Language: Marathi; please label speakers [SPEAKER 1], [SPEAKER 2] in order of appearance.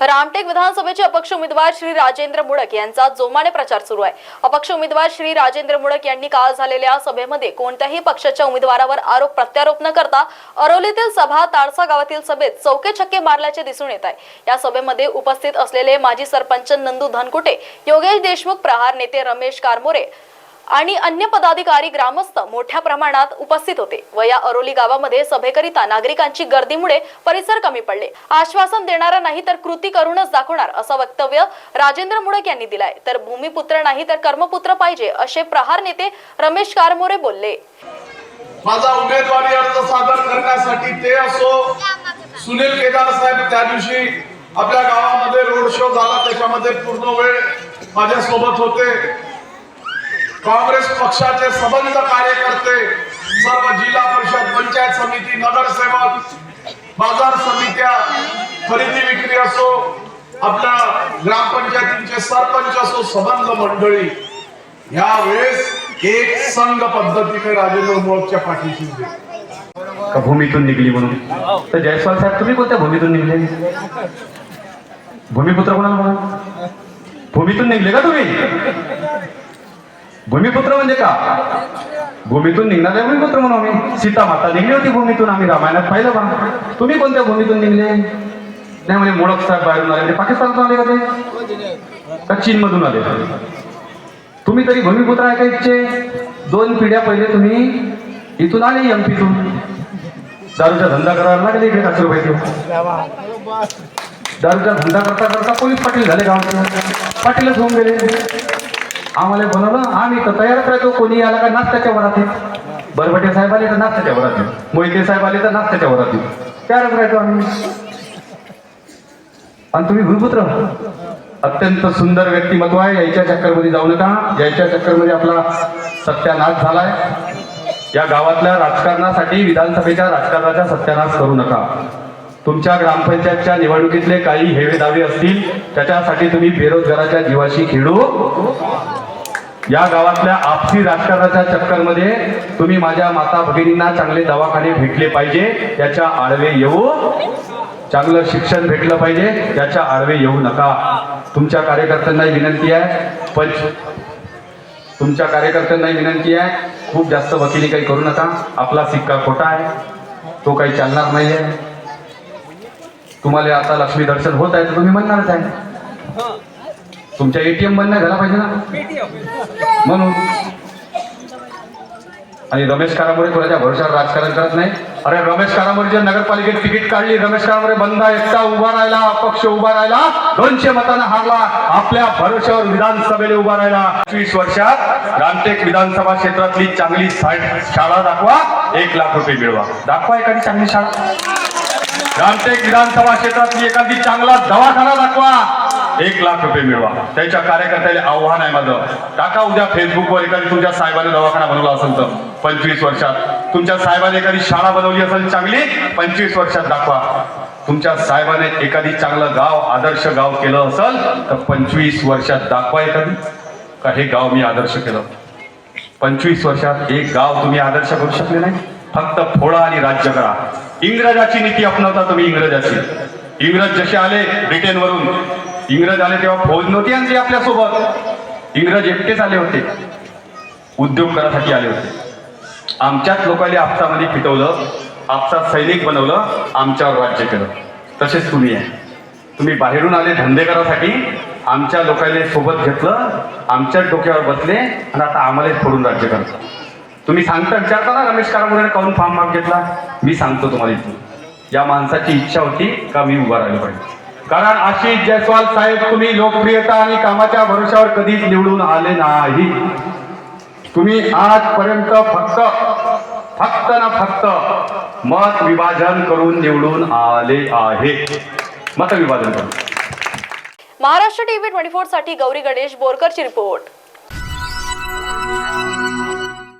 [SPEAKER 1] रामटेक विधानसभेचे अपक्ष उमेदवार श्री राजेंद्र मुडक यांचा जोमाने प्रचार सुरू आहे. अपक्ष उमेदवार श्री राजेंद्र मुडक यांनी काल झालेल्या सभेमध्ये कोणत्याही पक्षाच्या उमेदवारावर आरोप प्रत्यारोप न करता अरोलीतील सभा ताडसा गावातील सभेत चौके छक्के मारल्याचे दिसून येत आहे. या सभेमध्ये उपस्थित असलेले माजी सरपंच नंदू धनकुटे योगेश देशमुख प्रहार नेते रमेश कारमोरे आणि अन्य पदाधिकारी ग्रामस्थ मोठ्या प्रमाणात उपस्थित होते. व या अरोली गावामध्ये सभेकरिता नागरिकांची गर्दीमुळे परिसर कमी पडले. आश्वासन देणारा नाही तर कृती करूनच दाखवणार असं वक्तव्य राजेंद्र मुडक यांनी दिलाय. तर भूमिपुत्र नाही तर कर्मपुत्र पाहिजे असे प्रहार नेते रमेश कारमोरे बोलले.
[SPEAKER 2] माझा उमेदवारी अर्ज सादर करण्यासाठी ते असो सुनील केदार साहेब त्या दिवशी आपल्या गावामध्ये रोड शो झाला त्याच्यामध्ये पूर्ण वेळ माझ्या सोबत होते. काँग्रेस पक्षाचे सबंध कार्यकर्ते सर्व जिल्हा परिषद पंचायत समिती नगरसेवक बाजार समित्या खरेदी विक्री असो आपल्या ग्रामपंचायतींचे सरपंच असो सबंध मंडळी या वेळेस एक संघ पद्धतीने राजेंद्र मोळच्या पाठीशी
[SPEAKER 3] का भूमीतून निघली म्हणून? तर जयस्वाल साहेब तुम्ही कोणत्या भूमीतून निघले? भूमिपुत्र कोणाला म्हणा? भूमीतून निघले का तुम्ही? भूमिपुत्र म्हणजे का? भूमीतून निघणारे भूमिपुत्र म्हणून आम्ही. सीता माता निघली होती भूमीतून आम्ही रामायणात पाहिलं बा. तुम्ही कोणत्या भूमीतून निघले? नाही म्हणजे मोडक साहेब बाहेरून आले. पाकिस्तानातून आले का ते? का चीन मधून आले? तुम्ही तरी भूमिपुत्र आहे का इच्छे दोन पिढ्या पहिले तुम्ही इथून आले एमपीतून दारूचा धंदा करायला लागले इकडे कचरू पाहिजे दारूचा धंदा करता करता पोलीस पाटील झाले गावाचे पाटीलच होऊन गेले. आम्हाला बनवलं. आम्ही तर तयारच राहतो कोणी आला का नाश्त्याच्या वरात बरबटे साहेब आले तर नाश्त्याच्या वरात येऊ मोहिते साहेब आले तर नाश्त्याच्या वरात येऊ तयारच राहतो आम्ही. आणि तुम्ही भूमिपुत्र अत्यंत सुंदर व्यक्तिमत्व आहे. याच्या चक्करमध्ये जाऊ नका. याच्या चक्करमध्ये आपला सत्यानाश झालाय. या गावातल्या राजकारणासाठी विधानसभेच्या राजकारणाचा सत्यानाश करू नका. तुमच्या ग्रामपंचायतच्या निवडणुकीतले काही हेवे दावे असतील त्याच्यासाठी तुम्ही बेरोजगाराच्या जीवाशी खेळू. या गावातल्या आपसी राजकारणाच्या चक्करमध्ये तुम्ही माझ्या माता भगिनींना चांगले दवाखाने भेटले पाहिजे याच्या आळवे येऊ. चांगलं शिक्षण भेटलं पाहिजे त्याच्या आळवे येऊ नका. तुमच्या कार्यकर्त्यांनाही विनंती आहे पंच तुमच्या कार्यकर्त्यांनाही विनंती आहे खूप जास्त वकिली काही करू नका. आपला सिक्का खोटा आहे तो काही चालणार नाही आहे तुम्हाला आता लक्ष्मी दर्शन होत आहे तर तुम्ही म्हणणारच आहे. तुमच्या एटीएम बंद नाही झाला पाहिजे ना? म्हणून. आणि रमेश कारामोरे कोणाच्या भरोशावर राजकारण करत नाही. अरे रमेश कारामोरेच्या नगरपालिकेत तिकीट काढली रमेश कारामोरे बंदा एकटा उभा राहिला अपक्ष उभा राहिला. दोनशे मतांना हारला. आपल्या भरोशावर विधानसभेला उभा राहिला. वीस वर्षात रामटेक विधानसभा क्षेत्रातली चांगली शाळा दाखवा. एक लाख रुपये मिळवा. दाखवा एखादी चांगली शाळा. रामटेक विधानसभा क्षेत्रातली एखादी चांगला दवाखाना दाखवा. एक लाख रुपये मिळवा. त्याच्या कार्यकर्त्याला आव्हान आहे माझं. टाका उद्या फेसबुकवर एखादी तुमच्या साहेबाने दवाखाना बनवला असेल तर. पंचवीस वर्षात. तुमच्या साहेबाने एखादी शाळा बनवली असेल चांगली पंचवीस वर्षात दाखवा. तुमच्या साहेबाने एखादी चांगलं गाव आदर्श गाव केलं असेल तर पंचवीस वर्षात दाखवा एखादी. का हे गाव मी आदर्श केलं? पंचवीस वर्षात एक गाव तुम्ही आदर्श करू शकले नाही. फक्त फोडा आणि राज्य करा. इंग्रजाची नीती अपनवता तुम्ही इंग्रजाची. इंग्रज जसे आले ब्रिटनवरून इंग्रज आले तेव्हा फौज नव्हती आणली आपल्यासोबत. इंग्रज एकटेच आले होते. उद्योग करासाठी आले होते. आमच्याच लोकांनी आपसामध्ये फिटवलं आपसा सैनिक बनवलं आमच्यावर राज्य केलं. तसेच तुम्ही आहे तुम्ही बाहेरून आले धंदे करासाठी आमच्या लोकांनी सोबत घेतलं आमच्याच डोक्यावर बसले आणि आता आम्हालाच फोडून राज्य करता. तुम्ही सांगता विचारता ना रमेश कारामुळे काऊन फॉर्म माग घेतला? मी सांगतो तुम्हाला इथून. या माणसाची इच्छा होती का मी उभा राहिलो पाहिजे? कारण आशिष जयस्वाल साहेब तुम्ही लोकप्रियता आणि कामाच्या भरोशावर कधीच निवडून आले नाही. तुम्ही आजपर्यंत फक्त फक्त ना फक्त मत विभाजन करून निवडून आले आहे. मत विभाजन करून.
[SPEAKER 1] महाराष्ट्र टीव्ही ट्वेंटी फोरसाठी गौरी गणेश बोरकरची रिपोर्ट.